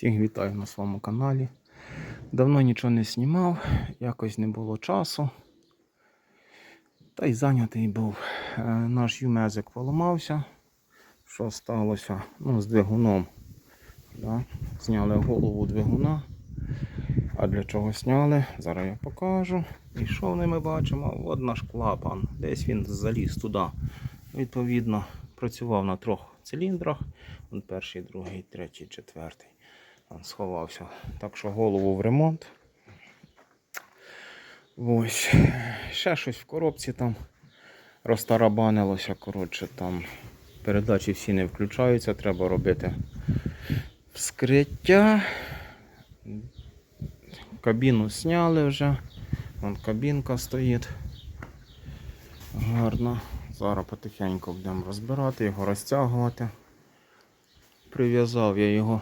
Всіх вітаю на своєму каналі. Давно нічого не знімав, якось не було часу. Та й зайнятий був. Е, Наш юмезик поламався. Що сталося? Ну, з двигуном. Да? Зняли голову двигуна. А для чого зняли? Зараз я покажу. І що в ми бачимо? От наш клапан. Десь він заліз туди. Відповідно, працював на трьох циліндрах. Перший, другий, третій, четвертий. Сховався. Так що голову в ремонт. Ось. Ще щось в коробці там розтарабанилося. Коротше, там передачі всі не включаються, треба робити вскриття. Кабіну зняли вже. Вон кабінка стоїть. Гарно. Зараз потихеньку будемо розбирати, його розтягувати. Прив'язав я його,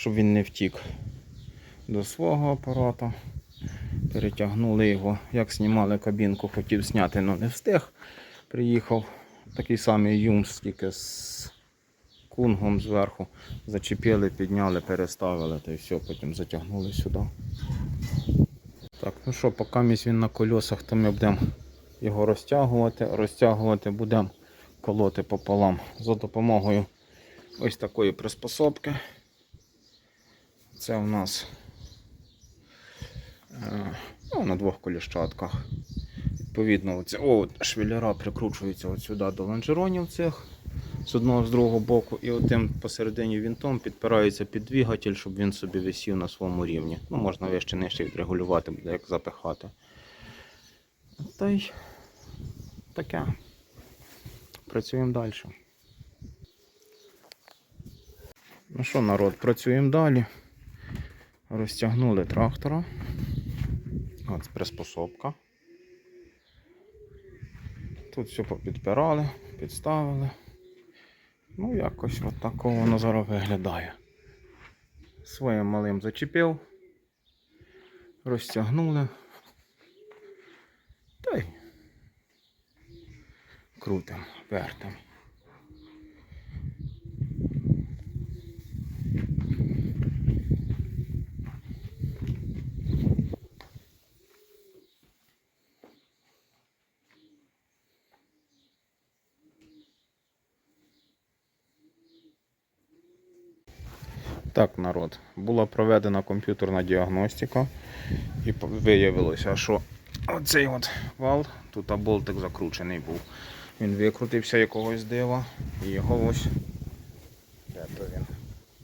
щоб він не втік до свого апарата. Перетягнули його, як знімали кабінку, хотів зняти, але не встиг. Приїхав такий самий юмс, тільки з кунгом зверху. Зачепили, підняли, переставили та й все, потім затягнули сюди. Так, ну що, поки місь він на кольосах, то ми будемо його розтягувати. Розтягувати будемо колоти пополам за допомогою ось такої приспособки. Це у нас е, ну, на двох коліщатках. Відповідно, оце, о, швеллера прикручуються сюди до лонжеронів цих з одного з другого боку, і отим посередині вінтом підпирається під двигатель, щоб він собі висів на своєму рівні. Ну, можна вище нижче відрегулювати, буде як запихати. Та й таке. Працюємо далі. Ну що, народ, працюємо далі. Розтягнули трактора. Ось приспособка. Тут все попідпирали, підставили. Ну, якось от такого воно зараз виглядає. Своїм малим зачепив, розтягнули. Та й крутим, вертим. Так, народ, була проведена комп'ютерна діагностика і виявилося, що оцей от вал, тут болтик закручений був. Він викрутився якогось дива і його ось де то він,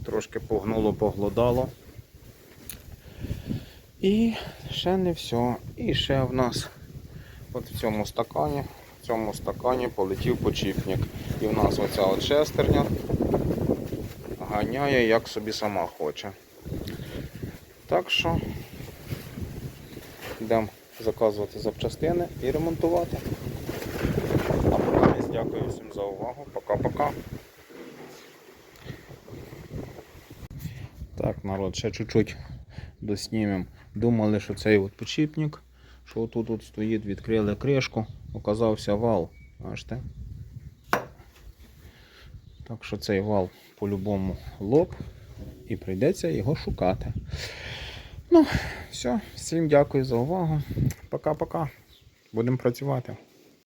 трошки погнуло, поглодало. І ще не все. І ще в нас от в цьому стакані, в цьому стакані полетів почіпник. І в нас оця от шестерня ганяє як собі сама хоче. Так що йдемо заказувати запчастини і ремонтувати. А поки дякую всім за увагу. Пока-пока. Так, народ, ще чуть-чуть доснімемо. Думали, що цей от почіпник, що тут стоїть, відкрили кришку, оказався вал. Бачите? Так що цей вал по-любому лоб і прийдеться його шукати. Ну, все, всім дякую за увагу. Пока-пока. Будемо працювати.